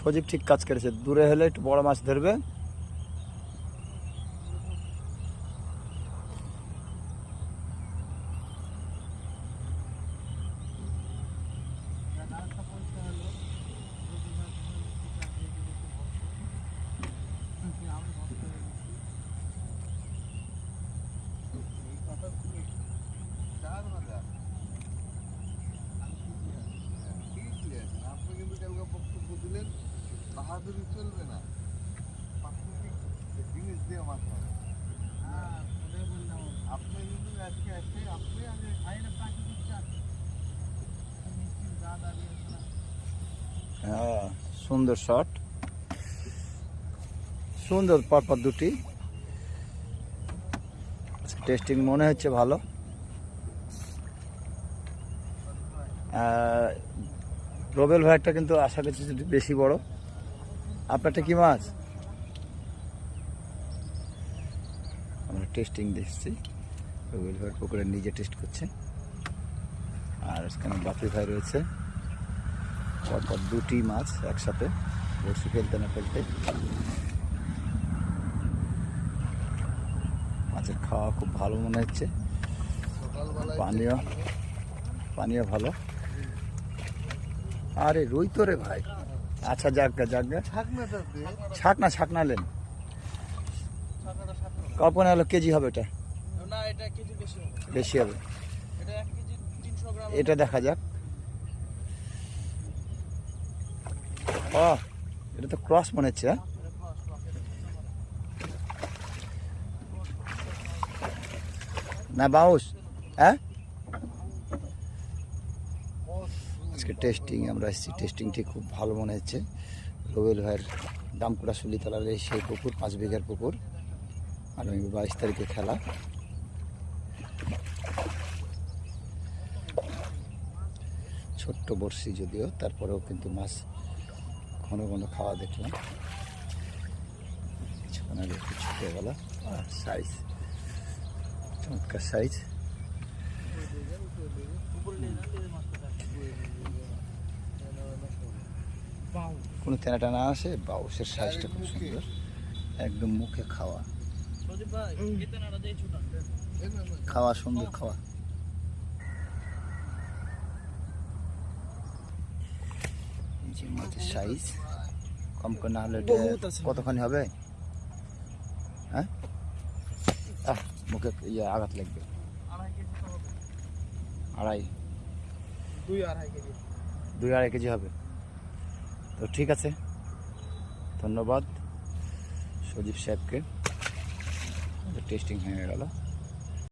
সজীব ঠিক কাজ করেছে। দূরে হলে একটু বড় মাছ ধরবে আপনি কিন্তু কালকে বক্তব্য দিলেন বাহাদুরি চলবে না প্রাকৃতিক জিনিস দিয়ে মাছ হবে আপনি কিন্তু আজকে আসে আপনি আগে হ্যাঁ সুন্দর শট। সুন্দর পরপর দুটি। টেস্টিং মনে হচ্ছে ভালো। রবেল ভাইয়েরটা কিন্তু আশা করছি বেশি বড়। আপনারটা কি মাছ? আমরা টেস্টিং দেখছি। রবেল ভাইয়ের পুকুরে নিজে টেস্ট করছে। আর এখানে বাপি ভাই রয়েছে। পরপর দুটি মাছ একসাথে বড়শি ফেলতে না ফেলতে। মাছের খাওয়া খুব ভালো মনে হচ্ছে। পানীয় পানীয় ভালো। আরে রুই তো রে ভাই। আচ্ছা যাক যাক গে। ছাকনাটা দিয়ে ছাক না ছাক না লেন কখন হলো কেজি হবে এটা? বেশি হবে। এটা দেখা যাক। ও এটা তো ক্রস মনে হচ্ছে হ্যাঁ? না বাউস হ্যাঁ? আজকে টেস্টিং আমরা এসেছি। টেস্টিংটি খুব ভালো মনে হচ্ছে। রবিল ভাইয়ের দামকুড়া সুলিতলার সেই পুকুর, পাঁচ বিঘার পুকুর। আগামী বাইশ তারিখে খেলা। ছোট্ট বড়শি যদিও, তারপরেও কিন্তু মাছ ঘন ঘন খাওয়া দেখলাম। কিছুক্ষণ আগে একটু ছুটে গেল আর সাইজ চমৎকার সাইজ কোনো তেনা টানা আসে বাউসের সাইজটা খুব সুন্দর। একদম মুখে খাওয়া। খাওয়া সুন্দর খাওয়া। যে মাছের সাইজ। কম করে না হলে আছে। কতখানি হবে? হ্যাঁ? মুখে ইয়ে আঘাত লাগবে। আড়াই। দুই আড়াই কেজি। দুই আড়াই কেজি হবে। তো ঠিক আছে। ধন্যবাদ। সজীব সাহেবকে। টেস্টিং হয়ে গেল।